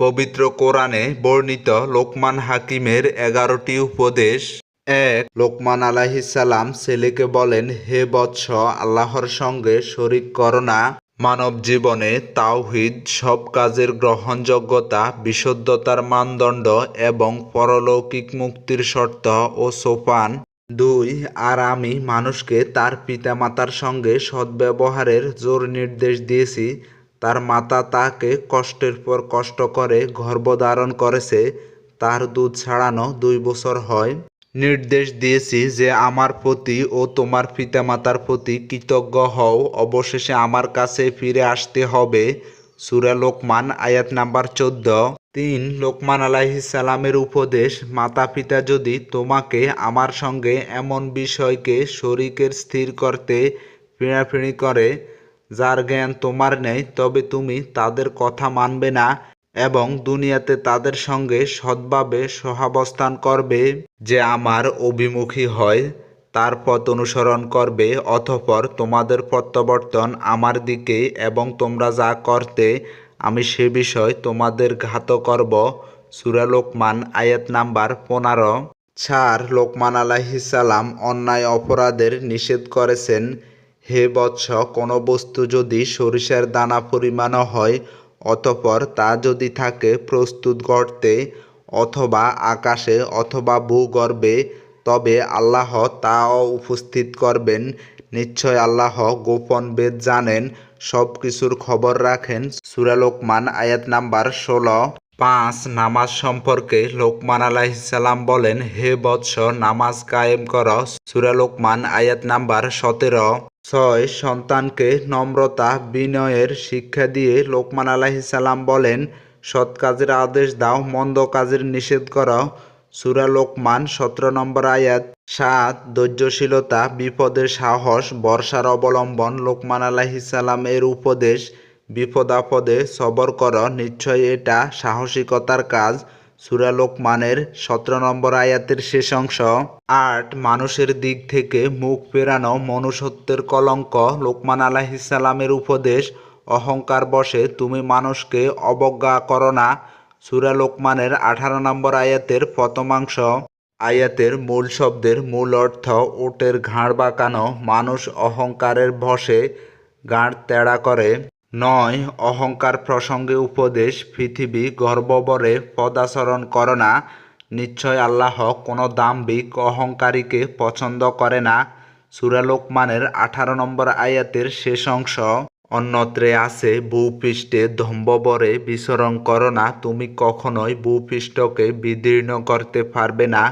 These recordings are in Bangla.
পবিত্র কোরআনে বর্ণিত লোকমান হাকিমের এগারোটি উপদেশ। এক, লোকমান আলাহিসাল্লাম ছেলেকে বলেন, হে বৎস, আল্লাহর সঙ্গে শরিক করো না। মানব জীবনে তাওহিদ, সব কাজের গ্রহণযোগ্যতা, বিশুদ্ধতার মানদণ্ড এবং পরলৌকিক মুক্তির শর্ত ও সোপান। দুই, আর আমি মানুষকে তার পিতামাতার সঙ্গে সদ্ব্যবহারের জোর নির্দেশ দিয়েছি। তার মাতা তাকে কষ্টের পর কষ্ট করে গর্ভধারণ করেছে, তার দুধ ছাড়ানো দুই বছর হয়। নির্দেশ দিয়েছি যে আমার প্রতি ও তোমার পিতামাতার প্রতি কৃতজ্ঞ হও, অবশেষে আমার কাছে ফিরে আসতে হবে। সুরা লোকমান, আয়াত নাম্বার চোদ্দ। তিন, লোকমান আলাইহিসালামের উপদেশ মাতা পিতা যদি তোমাকে আমার সঙ্গে এমন বিষয়কে শরিকের স্থির করতে পিড়াপিড়ি করে যার জ্ঞান তোমার নেই, তবে তুমি তাদের কথা মানবে না এবং দুনিয়াতে তাদের সঙ্গে সৎভাবে সহাবস্থান করবে যে আমার অভিমুখী হয়। তার পথ অনুসরণ করবে অথপর তোমাদের প্রত্যাবর্তন আমার দিকে এবং তোমরা যা করতে, আমি সে বিষয় তোমাদের ঘাত করব। সুরা লোকমান, আয়াত নাম্বার পনেরো। ছার লোকমান আলাহিসাল্লাম অন্যায় অপরাধের নিষেধ করেছেন। হে বৎস, কোনো বস্তু যদি সরিষার দানা পরিমাণও হয়, অতপর তা যদি থাকে প্রস্তুত গর্তে অথবা আকাশে অথবা ভূগর্ভে, তবে আল্লাহ তাও উপস্থিত করবেন। নিশ্চয় আল্লাহ গোপন বেদ জানেন সব কিছুর খবর রাখেন। সুরালোকমান আয়াত নাম্বার ষোলো। পাঁচ, নামাজ সম্পর্কে লোকমান আলাইসাল্লাম বলেন, হে বৎস, নামাজ কায়েম কর। সুরালোকমান আয়াত নাম্বার সতেরো। ছয় সন্তানকে নম্রতা, বিনয়ের শিক্ষা দিয়ে লোকমান আলাইসাল্লাম বলেন, সৎ কাজের আদেশ দাও, মন্দ কাজের নিষেধ করো সুরা লোকমান, সতেরো নম্বর আয়াত। সাত, ধৈর্যশীলতা, বিপদের সাহস, বর্ষার অবলম্বন, লোকমান আলাহিসাল্লাম এর উপদেশ, বিপদ আপদে সবর কর, নিশ্চয় এটা সাহসিকতার কাজ। সুরা লোকমানের সতেরো নম্বর আয়াতের শেষ অংশ। আট, মানুষের দিক থেকে মুখ ফেরানো মনুষ্যত্বের কলঙ্ক। লোকমান আলাহিসাল্লামের উপদেশ, অহংকার বসে, তুমি মানুষকে অবজ্ঞা করো না। সুরা লোকমানের আঠারো নম্বর আয়াতের প্রথমাংশ আয়াতের মূল শব্দের মূল অর্থ ওটের ঘাড় বাঁকানো। মানুষ অহংকারের বসে গাঁড় তেড়া করে। নয়, অহংকার প্রসঙ্গে উপদেশ, পৃথিবী গর্ববরে পদাচরণ করো না। নিশ্চয় আল্লাহ কোনো দাম্ভিক অহংকারীকে পছন্দ করে না। সুরালোকমানের আঠারো নম্বর আয়াতের শেষ অংশ, অন্যত্রে আছে, ভূপৃষ্ঠে ধম্ববরে বিচরণ করো না। তুমি কখনোই ভূপৃষ্ঠকে বিদীর্ণ করতে পারবে না।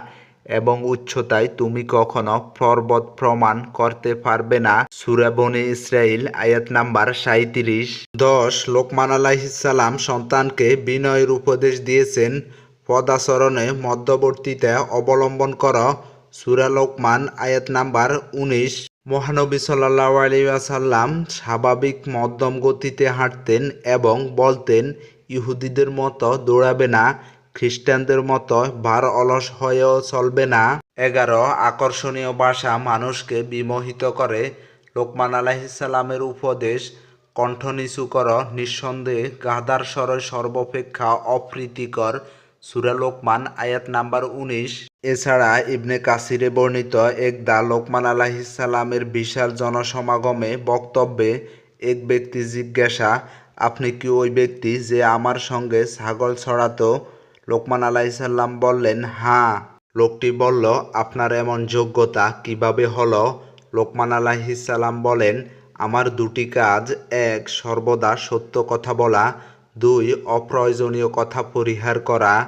এবং উচ্চতায় তুমি কখনো পর্বত প্রমাণ করতে পারবে না। সুরাবনি ইসরাইল আয়াত নাম্বার সাঁত্রিশ দশ, লোকমান আলাহিসাল্লাম সন্তানকে বিনয়ের উপদেশ দিয়েছেন। পদাচরণে মধ্যবর্তীতে অবলম্বন কর। সুরা লোকমান, আয়াত নাম্বার উনিশ। মহানবী সাল্লাহ আলিয়াসাল্লাম স্বাভাবিক মধ্যম গতিতে হাঁটতেন এবং বলতেন, ইহুদিদের মতো দৌড়াবে না। খ্রিস্টানদের মতো ভার অলস হয়েও চলবে না। এগারো আকর্ষণীয় ভাষা মানুষকে বিমোহিত করে। লোকমান আলাহিসাল্লামের উপদেশ, কণ্ঠ নিচু কর, নিঃসন্দেহে গাধার স্বর সর্বাপেক্ষা অপ্রীতিকর। সুরা লোকমান, আয়াত নাম্বার উনিশ। এছাড়া ইবনে কাসিরে বর্ণিত একদা লোকমান আলাহিসাল্লামের বিশাল জনসমাগমে বক্তব্যে এক ব্যক্তি জিজ্ঞাসা, আপনি কি ওই ব্যক্তি যে আমার সঙ্গে ছাগল ছড়াতো? লোকমান আলাইসাল্লাম বললেন হ্যাঁ লোকটি বলল, আপনার এমন যোগ্যতা কীভাবে হলো? লোকমান আলাহিসাল্লাম বলেন, আমার দুটি কাজ, এক, সর্বদা সত্য কথা বলা, দুই, অপ্রয়োজনীয় কথা পরিহার করা।